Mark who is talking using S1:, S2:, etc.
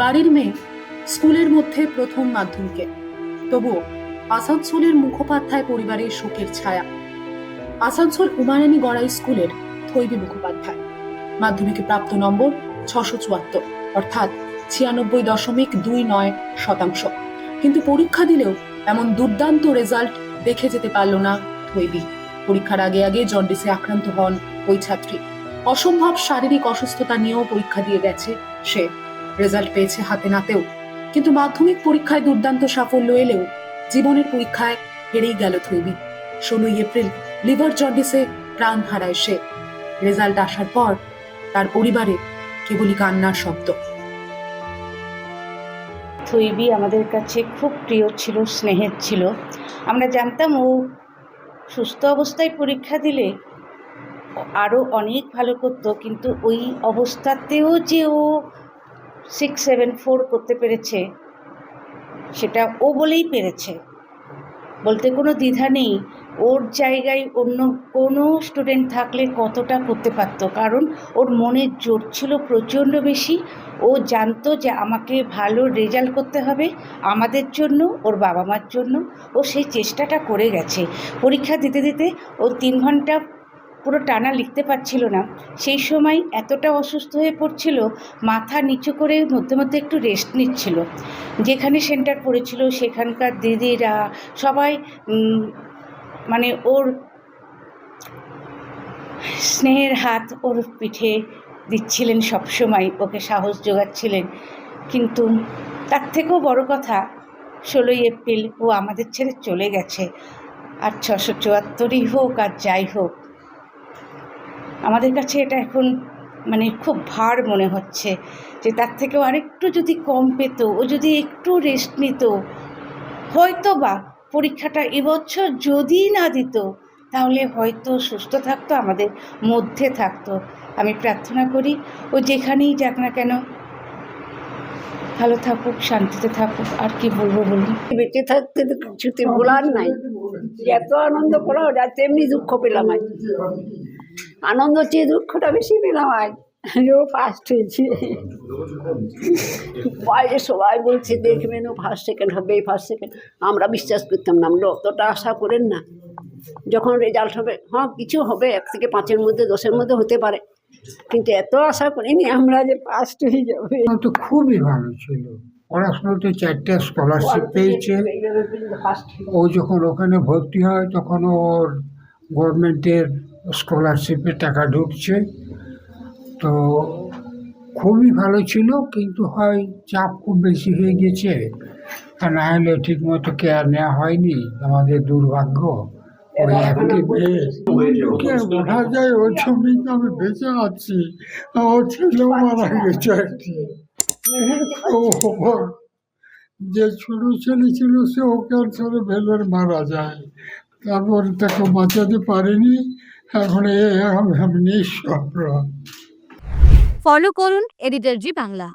S1: বাড়ির মেয়ে স্কুলের মধ্যে প্রথম মাধ্যমিকে। তবুও আসানসোলের মুখোপাধ্যায় পরিবারের শোকের ছায়া। আসানসোল উমারানী গড়াই স্কুলের থৈবী মুখোপাধ্যায়। মাধ্যমিকে প্রাপ্ত নম্বর ছশো চুয়াত্তর, অর্থাৎ ছিয়ানব্বই দশমিক দুই নয় শতাংশ। কিন্তু পরীক্ষা দিলেও এমন দুর্দান্ত রেজাল্ট দেখে যেতে পারল না থৈবী পরীক্ষার আগে আগে জন্ডিসে আক্রান্ত হন ওই ছাত্রী। অসম্ভব শারীরিক অসুস্থতা নিয়েও পরীক্ষা দিয়ে গেছে সে। রেজাল্ট পেয়েছে হাতে নাতেও। কিন্তু মাধ্যমিক পরীক্ষায় দুর্দান্ত সাফল্য এলেও জীবনের পরীক্ষায় হেরেই গেল থৈবী ষোলোই এপ্রিল লিভার জন্ডিসে প্রাণ হারায় সে। রেজাল্ট আসার পর তার পরিবারে কেবলই কান্নার শব্দ।
S2: থইবি আমাদের কাছে খুব প্রিয় ছিল, স্নেহের ছিল। আমরা জানতাম ও সুস্থ অবস্থায় পরীক্ষা দিলে আরও অনেক ভালো করতো, কিন্তু ওই অবস্থাতেও যে ও সিক্স সেভেন ফোর করতে পেরেছে, সেটা ও বলেই পেরেছে। বলতে কোনো দ্বিধা নেই, ওর জায়গায় অন্য কোনো স্টুডেন্ট থাকলে কতটা করতে পারতো। কারণ ওর মনের জোর ছিল প্রচণ্ড বেশি। ও জানতো যে আমাকে ভালো রেজাল্ট করতে হবে আমাদের জন্য, ওর বাবা মার জন্য। ও সেই চেষ্টাটা করে গেছে। পরীক্ষা দিতে দিতে ও তিন ঘণ্টা পুরো টানা লিখতে পারছিল না। সেই সময় এতটা অসুস্থ হয়ে পড়ছিল, মাথা নিচু করে মধ্যে মধ্যে একটু রেস্ট নিচ্ছিল। যেখানে সেন্টার পড়েছিল, সেখানকার দিদিরা সবাই মানে ওর স্নেহের হাত ওর পিঠে দিচ্ছিলেন সবসময়, ওকে সাহস যোগাচ্ছিলেন। কিন্তু তার থেকেও বড় কথা, ষোলোই এপ্রিল ও আমাদের ছেড়ে চলে গেছে। আর ছশো চুয়াত্তরই হোক আর যাই হোক আমাদের কাছে এটা এখন মানে খুব ভার মনে হচ্ছে যে তার থেকেও আরেকটু যদি কম পেত, ও যদি একটু রেস্ট নিত হয়তো বা পরীক্ষাটা এবছর যদি না দিত, তাহলে হয়তো সুস্থ থাকতো, আমাদের মধ্যে থাকতো। আমি প্রার্থনা করি, ও যেখানেই যাক না কেন, ভালো থাকুক, শান্তিতে থাকুক, আর কি বলব বলুন?
S3: বেঁচে থাকতে তো কিছুতে বলার নাই। এত আনন্দ পেলাম আর তেমনি দুঃখ পেলাম আজ আনন্দ চেয়ে দুঃখটা বেশি পেলাম আজ ও ফার্স্ট হয়েছে। বাইরে সবাই বলছে দেখবেন ও ফার্স্ট সেকেন্ড হবে ফার্স্ট সেকেন্ড আমরা বিশ্বাস করতাম না আমরা অতটা আশা করেন না। যখন রেজাল্ট হবে হ্যাঁ কিছু হবে এক থেকে পাঁচের মধ্যে দশের মধ্যে হতে পারে। কিন্তু এত আশা করিনি আমরা যে ফার্স্ট হয়ে যাবে।
S4: তো খুবই ভালো ছিল। পড়াশোনাতে চারটে স্কলারশিপ পেয়েছে। ও যখন ওখানে ভর্তি হয় তখন ওর গভর্নমেন্টের স্কলারশিপের টাকা ঢুকছে। তো খুবই ভালো ছিল কিন্তু হয় চাপ খুব বেশি হয়ে গেছে। আর না হলে ঠিক মতো কেয়ার নেওয়া হয়নি আমাদের দুর্ভাগ্য। ওই একটি বোঝা যায় ওই ছবিতে আমি বেঁচে আছি। আমার ছেলেও মারা গেছে ওর যে ছোট ছেলে ছিল সে ও ক্যান্সারে ভেলোর মারা যায়। তারপর তাকে বাঁচাতে পারেনি। এখন আমি
S5: ফলো করুন এডিটর জি বাংলা